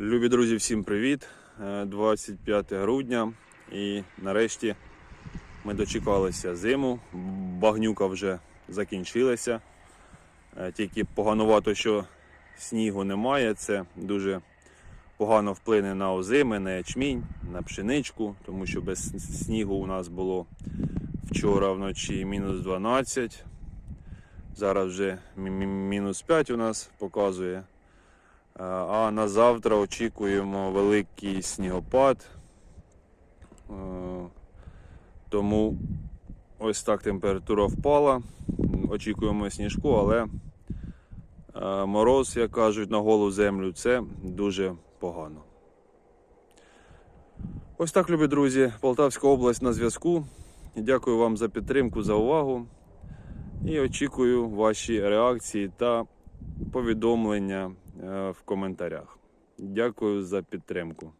Любі друзі, всім привіт! Е, 25 грудня і нарешті ми дочекалися зиму. Багнюка вже закінчилася. Е, Тільки поганувато, що снігу немає. Це дуже погано вплине на озими, на ячмінь, на пшеничку, тому що без снігу у нас було вчора вночі мінус 12. Зараз вже мі- мі- мінус 5 у нас показує. Е, А на завтра очікуємо великий снігопад. Е, Тому ось так температура впала. Очікуємо сніжку, але е, мороз, як кажуть, на голу землю це дуже погано. Ось так, любі друзі, Полтавська область на зв'язку. Дякую вам за підтримку, за увагу. І очікую ваші реакції та повідомлення в коментарях. Дякую за підтримку.